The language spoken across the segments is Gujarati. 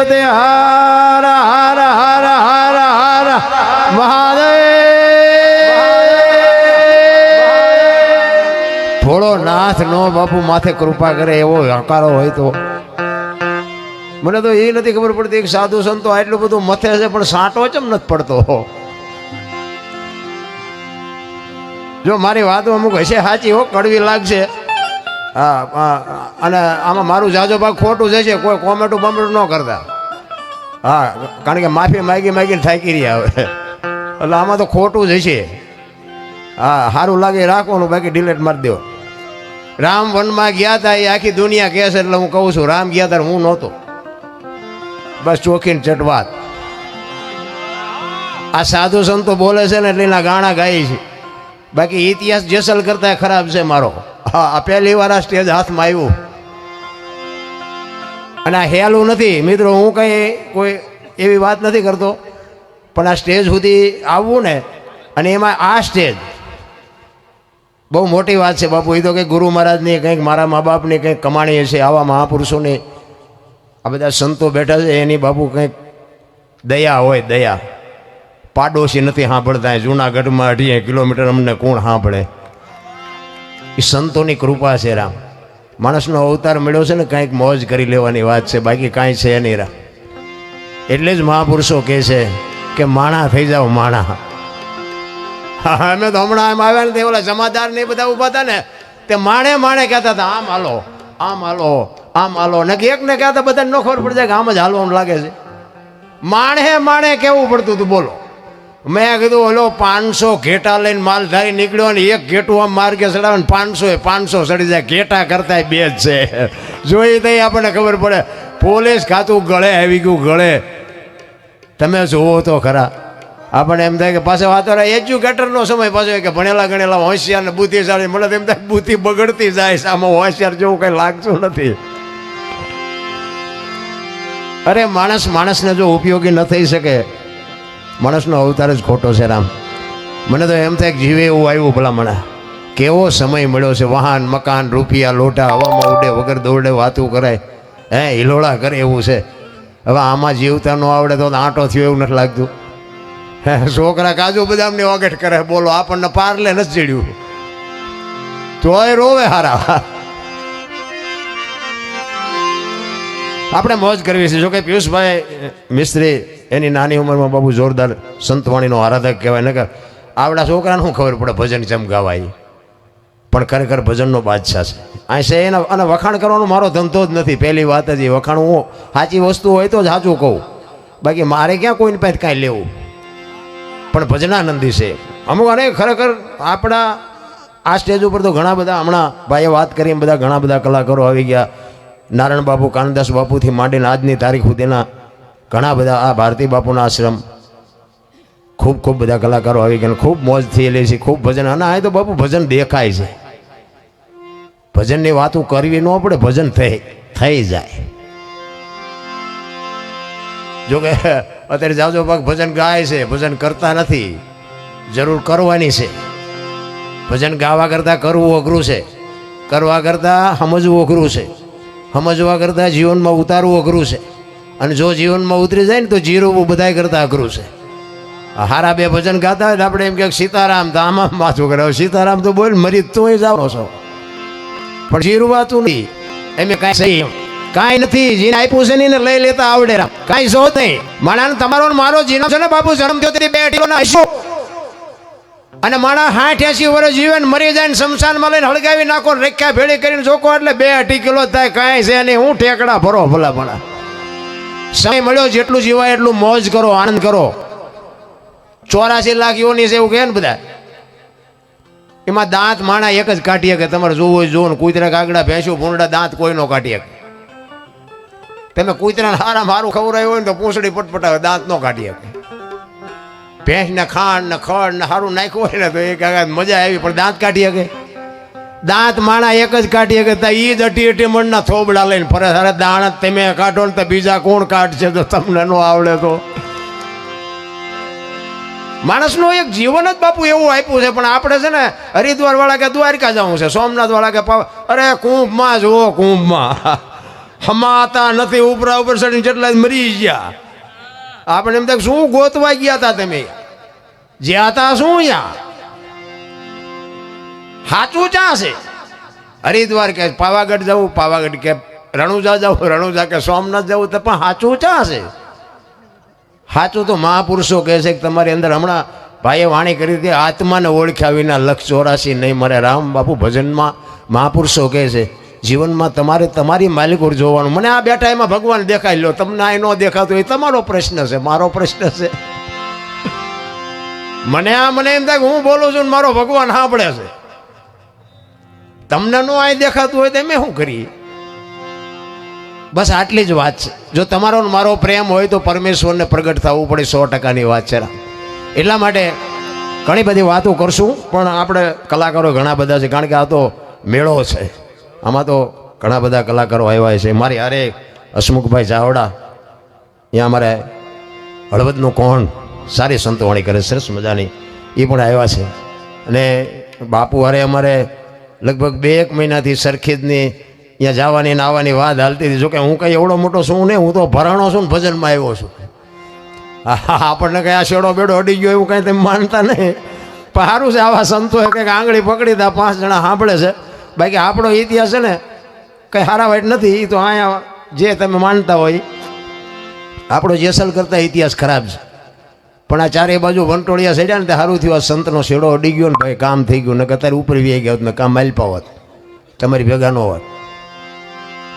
પતે હાર હાર હાર હાર હાર. મહાદેવ. ભોળો નાથ નો બાપુ માથે કૃપા કરે એવો હકારો હોય તો. મને તો એ નથી ખબર પડતી કે સાધુ સંતો આટલું બધું મથે છે, પણ સાંટો ચમ નથી પડતો? જો મારી વાત અમુક હશે સાચી હો, કડવી લાગશે. હા અને આમાં મારું જાજો ભાગ ખોટું જશે કોઈ કોમેટું બમેટું ન કરતા. હા, કારણ કે માફી માગી માગીને થાકી રહ્યા હવે. એટલે આમાં તો ખોટું જ હશે. હા, સારું લાગે, રાખવાનું, બાકી ડિલેટ મારી દો. રામ વનમાં ગયા હતા એ આખી દુનિયા કહે છે, એટલે હું કહું છું, રામ ગયા હતા હું નહોતો. બસ ચોખીને ચટવાત. આ સાધુ સંતો બોલે છે ને, એટલે એના ગાણા ગાય છે. બાકી ઇતિહાસ જેસલ કરતા ખરાબ છે મારો. હા, આ પહેલી વાર આ સ્ટેજ હાથમાં આવ્યું. અને આ હેલું નથી. મિત્રો, હું કંઈ કોઈ એવી વાત નથી કરતો. પણ આ સ્ટેજ સુધી આવવું ને, અને એમાં આ સ્ટેજ બહુ મોટી વાત છે, બાપુ. એ તો કંઈક ગુરુ મહારાજની, કંઈક મારા મા બાપની કંઈક કમાણી છે આવા મહાપુરુષોની. આ બધા સંતો બેઠા છે, એની બાપુ કંઈક દયા હોય, દયા. પાડોશી નથી સાંભળતા, જૂનાગઢમાં અઢીએ કિલોમીટર અમને કોણ સાંભળે? એ સંતોની કૃપા છે, રામ. માણસનો અવતાર મળ્યો છે ને, કાંઈક મોજ કરી લેવાની વાત છે, બાકી કાંઈ છે નહીં, રામ. એટલે જ મહાપુરુષો કહે છે કે માણા થઈ જાઓ, માણા. હા, અમે તો હમણાં એમ આવ્યા ને, તે ઓલા જમાદાર ને બધા ઊભા હતા ને, તે માણે માણે કહેતા હતા, આમ હાલો આમ હાલો આમ હાલો. ને એક ને કહેતા, બધાને ન ખબર પડી જાય કે આમ જ હાલવાનું લાગે છે. માણે માણે કેવું પડતું હતું, બોલો. મેં કીધું, ઓલો પાંચસો ઘેટા લઈને માલ ધારી નીકળ્યો ને એક ઘેટું આમ માર્ગે ચડાવે ને પાંચસો એ પાંચસો ચડી જાય. ઘેટા કરતા બે જ છે. જોઈ તઈ આપણને ખબર પડે, પોલીસ ખાતું ગળે, આવી ગયું ગળે. તમે જોવો તો ખરા. આપણને એમ થાય કે પાસે વાતો એજ્યુકેટરનો સમય પાછો કે ભણેલા ગણેલા હોશિયાર ને બુદ્ધિશાળી. મળે એમ થાય બુદ્ધિ બગડતી જાય આમાં હોશિયાર જેવું કંઈ લાગતું નથી. અરે માણસ માણસને જો ઉપયોગી ન થઈ શકે માણસનો અવતાર જ ખોટો છે, રામ. મને તો એમ થાય કે જીવે એવું આવ્યું ભલા મને. કેવો સમય મળ્યો છે, વાહન, મકાન, રૂપિયા, લોટા, હવામાં ઉડે, વગર દોડે વાતું કરાય. હે, હિલોળા કરે એવું છે. હવે આમાં જીવતા ન આવડે તો આંટો થયો એવું નથી લાગતું. હે, છોકરા કાજુ બદામની ઓગટ કરે, બોલો, આપણને પારલે નથી ચડ્યું. તોય રોવે હારા. આપણે મોજ કરવી છે. જોકે પિયુષભાઈ મિસ્ત્રી એની નાની ઉંમરમાં બાબુ જોરદાર સંતવાણીનો આરાધક કહેવાય. નકર આવડા છોકરાને શું ખબર પડે ભજન ચમ ગાવાય? પણ ખરેખર ભજનનો બાદશાહ છે. આ છે એના અને વખાણ કરવાનો મારો ધંધો જ નથી. પહેલી વાત જ એ, વખાણ હું સાચી વસ્તુ હોય તો જ સાચું કહું. બાકી મારે ક્યાં કોઈને પાસે કાંઈ લેવું? પણ ભજનાનંદી છે. અમુક અને ખરેખર આપણા આ સ્ટેજ ઉપર તો ઘણા બધા હમણાં ભાઈએ વાત કરી બધા ઘણા બધા કલાકારો આવી ગયા. નારાયણ બાપુ કાનદાસ બાપુથી માંડીને આજની તારીખ સુધીના ઘણા બધા આ ભારતી બાપુના આશ્રમ ખૂબ ખૂબ બધા કલાકારો આવી ગયા. ખૂબ મોજ થયેલી છે, ખૂબ ભજન. અને આ તો બાપુ ભજન દેખાય છે. ભજનની વાતો કરવી ન પડે, ભજન થઈ થઈ જાય. જો કે અત્યારે જાજો ભાગ ભજન ગાય છે, ભજન કરતા નથી. જરૂર કરવાની છે. ભજન ગાવા કરતાં કરવું અઘરું છે. કરવા કરતાં સમજવું અઘરું છે. સમજવા કરતાં જીવનમાં ઉતારવું અઘરું છે. અને જો જીવનમાં ઉતરી જાય ને તો જીરું બધાય કરતાં અઘરું છે. હારા બે ભજન ગાતા હોય આપણે એમ કે સીતારામ તો આમાં માથું કરે. સીતારામ તો બોલ, મરી તોય જાઓ છો. પણ જીરવાતું નહીં એમ કાંઈ સહી કાંઈ નથી. જીને આપ્યું છે ને લઈ લેતા આવડે રામ. કાંઈ શો નહીં. માણા તમારો ને મારો જીનો છે ને બાપુ, જન્મ થયો બે અઢીનો હશો. અને માણા સાઠ એસી વર્ષ જીવન મરી જાય ને શમશાનમાં લઈને હળગાવી નાખો ને રેખ્યા ભેળી કરીને જોકો એટલે બે અઢી કિલો થાય. કાંઈ છે નહીં. હું ઠેકડા ભરો ભલા ભલા. સમય મળ્યો, જેટલું જીવાય એટલું મોજ કરો, આનંદ કરો. ચોરાસી લાખ યોની છે એવું કહે ને બધા. એમાં દાંત માણા એક જ કાઢી શકે, તમારે જોવું હોય જોવું કૂતરા કાગડા ભેંસું ભૂંડા દાંત કોઈ નો કાઢી શકે. તમે કૂતરાને હારા મારું ખવડાવ્યું હોય ને તો પૂંછડી પટપટાવે, દાંત નો કાઢી શકે. ભેંસને ખાંડ ને ખડ ને સારું નાખ્યું હોય ને તો આગળ મજા આવી, પણ દાંત કાઢી શકે. દાંત માણા એક જ કાઢીએ કે ત્યાં ઈ જ અટી અટી મણના થોબડા લઈને ફરે સારા દાણા તમે કાઢો ને તો બીજા કોણ કાઢશે તો તમને ન આવડે તો. માણસનું એક જીવન જ બાપુ એવું આપ્યું છે, પણ આપણે છે ને હરિદ્વાર વાળા કે દ્વારકા જવું છે, સોમનાથ વાળા કે અરે કુંભમાં જુઓ, કુંભમાં. હમાતા નથી, ઉપરા ઉપર ચડીને જેટલા મરી ગયા. આપણે એમ થાય શું ગોતવા ગયા હતા તમે? જ્યાં હતા શું અહીંયા સાચું ચા છે? હરિદ્વાર કે પાવાગઢ જવું, પાવાગઢ કે રણુજા જવું, રણુજા કે સોમનાથ જવું, તો પણ સાચું ચા છે? સાચું તો મહાપુરુષો કહે છે કે તમારી અંદર હમણાં ભાઈએ વાણી કરી હતી, આત્માને ઓળખ્યા વિના લક્ષ ચોરાશી નહીં મરે. રામ બાપુ ભજનમાં મહાપુરુષો કહે છે, જીવનમાં તમારે તમારી માલિકોર જોવાનું. મને આ બેઠા એમાં ભગવાન દેખાઈ લો તમને આ ન દેખાતું એ તમારો પ્રશ્ન છે, મારો પ્રશ્ન છે. મને આ મને એમ થાય હું બોલું છું મારો ભગવાન સાંભળે છે. તમને નો આ દેખાતું હોય તો અમે શું કરીએ? બસ આટલી જ વાત છે. જો તમારો મારો પ્રેમ હોય તો પરમેશ્વરને પ્રગટ થવું પડે સો ટકાની વાત છે. એટલા માટે ઘણી બધી વાતો કરશું, પણ આપણે કલાકારો ઘણા બધા છે. કારણ કે આ તો મેળો છે. આમાં તો ઘણા બધા કલાકારો આવ્યા છે. મારી અરે હસમુખભાઈ ચાવડા અહીંયા અમારે હળવદનું કોણ, સારી સંતવાણી કરે સરસ મજાની. એ પણ આવ્યા છે. અને બાપુ અરે અમારે લગભગ બે એક મહિનાથી સરખેજની ત્યાં જવાની ને આવવાની વાત હાલતી હતી. જોકે હું કંઈ એવડો મોટો છું નહીં, હું તો ભરાણો છું ને ભજનમાં આવ્યો છું. આપણને કંઈ આ શેડો બેડો અડી ગયો એવું કંઈ તમે માનતા નહીં. પણ સારું છે, આવા સંતોએ કંઈક આંગળી પકડી તા પાંચ જણા સાંભળે છે. બાકી આપણો ઇતિહાસ છે ને, કંઈ હારા વાઈટ નથી એ તો અહીંયા જે તમે માનતા હોય આપણો જેસલ કરતા ઇતિહાસ ખરાબ છે. પણ આ ચારે બાજુ વંટોળિયા સડ્યા ને તે સારું થયું. આ સંતનો શેડો અડી ગયો ને ભાઈ કામ થઈ ગયું. ને અત્યારે ઉપર વી ગયા ને કામ માલપા હોત. તમારી ભેગા ન હોત.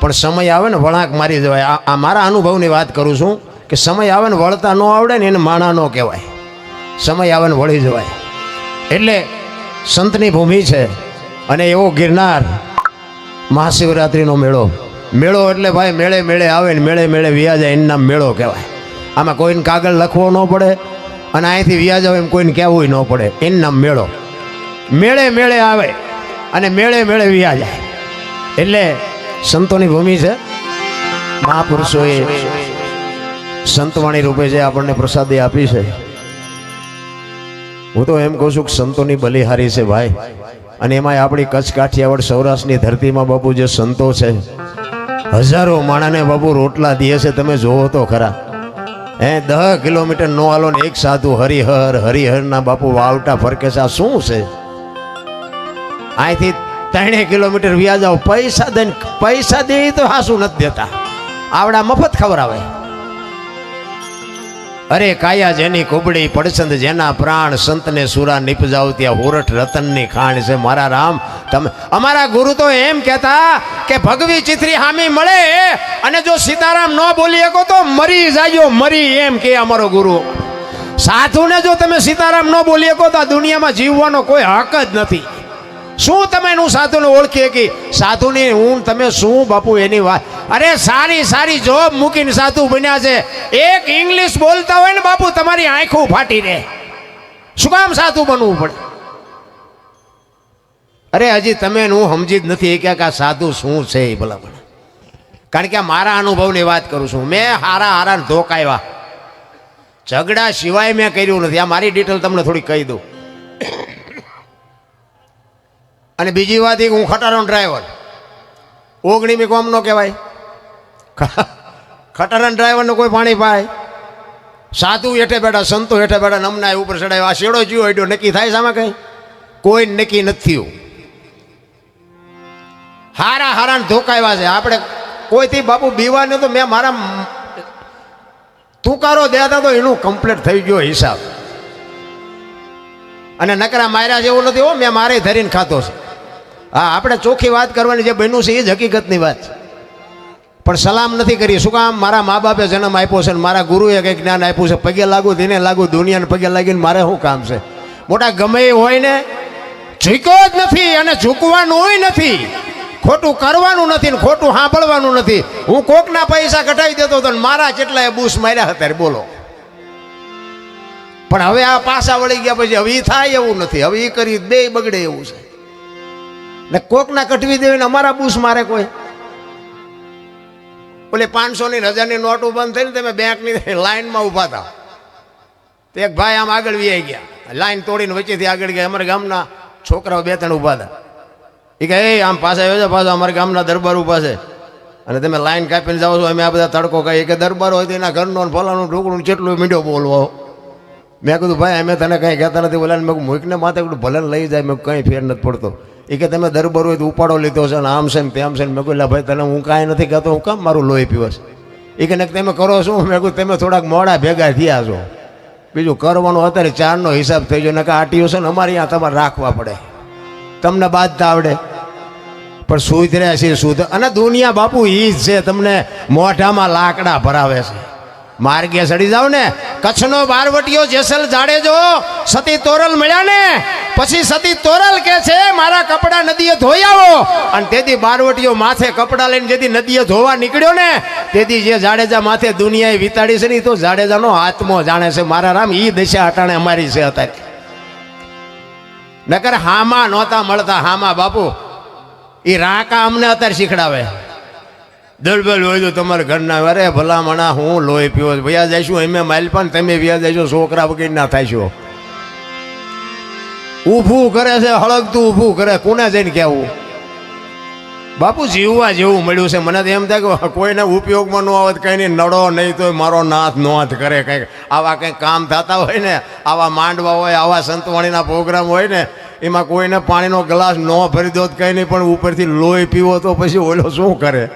પણ સમય આવે ને વળાંક મારી જવાય આ આ મારા અનુભવની વાત કરું છું કે સમય આવે ને વળતા ન આવડે ને એને માણા ન કહેવાય. સમય આવે ને વળી જવાય. એટલે સંતની ભૂમિ છે અને એવો ગિરનાર મહાશિવરાત્રિનો મેળો. મેળો એટલે ભાઈ મેળે મેળે આવે ને મેળે મેળે વ્યા જાય એનું નામ મેળો કહેવાય. આમાં કોઈને કાગળ લખવો ન પડે અને અહીંથી વ્યાજ આવે એમ કોઈને કહેવું ન પડે. એનું નામ મેળો. મેળે મેળે આવે અને મેળે મેળે વ્યાજ આવે એટલે સંતોની ભૂમિ છે. મહાપુરુષોએ સંતવાણી રૂપે જે આપણને પ્રસાદી આપી છે. હું તો એમ કહું છું કે સંતોની બલિહારી છે ભાઈ. અને એમાંય આપણી કચ્છ કાઠિયાવાડ સૌરાષ્ટ્રની ધરતીમાં બાપુ જે સંતો છે, હજારો માણાને બાપુ રોટલા દે છે. તમે જોવો તો ખરા. હે, દહ કિલોમીટર નો હાલો ને એક સાધુ હરિહર, હરિહરના બાપુ વાવટા ફરકે આ શું છે? અહીંથી ત્રણે કિલોમીટર વ્યાજ જાઓ પૈસા દઈને, પૈસા દે તો હાસું નથી દેતા. આવડા મફત ખવડાવે. અરે કાયા જેની કુબડી પડસંદ જેના પ્રાણ સંતને સુરા નિપજાવ ત્યાં હોરઠ રતનની ખાણ છે મારા રામ, તમે અમારા ગુરુ તો એમ કહેતા કે ભગવી ચિત્રી હામી મળે અને જો સીતારામ ન બોલી શકો તો મરી જાયો, મરી એમ કે અમારો ગુરુ. સાધુને જો તમે સીતારામ ન બોલી શકો તો આ દુનિયામાં જીવવાનો કોઈ હક જ નથી. શું તમે એનું સાધુને ઓળખી શકી સાધુની હું તમે શું બાપુ એની વાત? અરે સારી સારી જોબ મૂકીને સાધુ બન્યા છે. એક ઇંગ્લિશ બોલતા હોય ને બાપુ, તમારી આંખો ફાટી રહે શું કામ સાધુ બનવું પડે? અરે હજી તમે હું સમજી જ નથી કે આ સાધુ શું છે એ ભલા મને કારણ કે મારા અનુભવની વાત કરું છું. મેં હારા હારા ધોકાવ્યા ઝઘડા સિવાય મેં કર્યું નથી. આ મારી ડિટેલ તમને થોડી કહી દઉં. અને બીજી વાત એ હું ખટારાનો ડ્રાઈવર ઓગણીમી કોમ નો કહેવાય. ખટારાના ડ્રાઈવરનો કોઈ પાણી પાય. સાધુ હેઠે બેઠા, સંતો હેઠે બેઠા નમના ઉપર ચડાવ્યો. આ શેડો જીવો હેઠો નક્કી થાય સામે કઈ? કોઈ નક્કી નથી થયું. હારા હારા ધોકાવ્યા છે. આપણે કોઈથી બાપુ નહીં તો મેં મારા તુકારો દેતા તો એનું કમ્પ્લીટ થઈ ગયો હિસાબ. અને નકરા માર્યા જેવું નથી. હો, મેં મારે ધરીને ખાતો છે. હા, આપણે ચોખ્ખી વાત કરવાની જે બન્યું છે એ જ હકીકતની વાત પણ સલામ નથી કરી શું કામ? મારા મા બાપે જન્મ આપ્યો છે મારા ગુરુએ કંઈક જ્ઞાન આપ્યું છે? પગે લાગુ તેને લાગુ દુનિયાને પગે લાગીને મારે શું કામ છે? મોટા ગમે એ હોય ને, ઝૂક્યો જ નથી અને ઝૂકવાનું નથી. ખોટું કરવાનું નથી ને ખોટું સાંભળવાનું નથી. હું કોકના પૈસા કઢાવી દેતો હતો મારા જેટલા બૂસ માર્યા હતા બોલો. પણ હવે આ પાસા વળી ગયા પછી હવે એ થાય એવું નથી. હવે એ કરી, બે બગડે એવું છે. ને કોકના કટવી દેવી ને અમારા બૂસ મારે કોઈ. ઓલી પાંચસો ની હજારની નોટો બંધ થઈ ને તમે બેંકની લાઈનમાં ઊભા હતા તો એક ભાઈ આમ આગળ વી ગયા. લાઈન તોડીને વચ્ચેથી આગળ ગયા. અમારા ગામના છોકરાઓ બે ત્રણ ઊભા હતા એ કહે "એ, આમ પાછા આવ્યો છે પાછો અમારા ગામના દરબાર ઊભા છે. અને તમે લાઈન કાપીને જાઓ છો અમે આ બધા તડકો કહીએ કે દરબાર હોય તો એના ઘરનો ફલાનું ઢોકળું કેટલું મીંડો બોલવો. મેં કીધું, ભાઈ, અમે તને કંઈ કહેતા નથી. બોલાને મેં મૂકને માથે કીધું ભલે લઈ જાય, મેં કંઈ ફેર નથી પડતો. એ કે, તમે દરબાર હોય તો ઉપાડો લીધો છે ને આમ છે ને તેમ છે ને. મેં કહ્યું ભાઈ, તને હું કાંઈ નથી કહેતો, હું કામ મારું લોહી પીવસ? એ કે તમે કરો શું મેં કહ્યું તમે થોડાક મોડા ભેગા થયા છો. બીજું, કરવાનું અત્યારે ચારનો હિસાબ થઈ ગયો નકા આટીઓ છે ને અમારે અહીંયા તમારે રાખવા પડે. તમને બાંધતા આવડે. પણ સુધર્યા છે સુધ અને દુનિયા બાપુ એ જ છે, તમને મોઢામાં લાકડા ભરાવે છે. માર્ગે ચડી જાવ ને. કચ્છનો બારવટીયો જેસલ જાડેજો, સતી તોરલ મળ્યા ને. પછી સતી તોરલ કે છે, મારા કપડા નદીએ ધોઈ આવો. અને તેથી બારવટીયો માથે કપડા લઈને જેથી નદીએ ધોવા નીકળ્યો ને, તેથી જે જાડેજા માથે દુનિયાએ વિતાડી છે ને તો જાડેજાનો આત્મો જાણે છે. મારા રામ એ દિશા અટાણે અમારી છે અત્યારે. નકર હામાં નહોતા મળતા, હામાં બાપુ. એ રાકા અમને અત્યારે શીખડાવે. દળબલ હોય તો તમારા ઘરના અરે ભલામણા, હું લોહી પીવો. વ્યા જઈશું માઇલ પણ તમે વ્યા જઈશો છોકરા વગેરે ના થાયશો ઊભું કરે છે, હળગતું ઊભું કરે, કોને જઈને કહેવું? બાપુ જીવવા જેવું મળ્યું છે. મને તો એમ થાય કે કોઈને ઉપયોગમાં ન આવત, કંઈ નહીં, નડો નહીં તો મારો નાથ નોંધ કરે કંઈક. આવા કંઈક કામ થતા હોય ને, આવા માંડવા હોય, આવા સંતવાણીના પ્રોગ્રામ હોય ને, એમાં કોઈને પાણીનો ગ્લાસ ન ભરી દો કંઈ નહીં, પણ ઉપરથી લોહી પીવો તો પછી ઓલો શું કરે?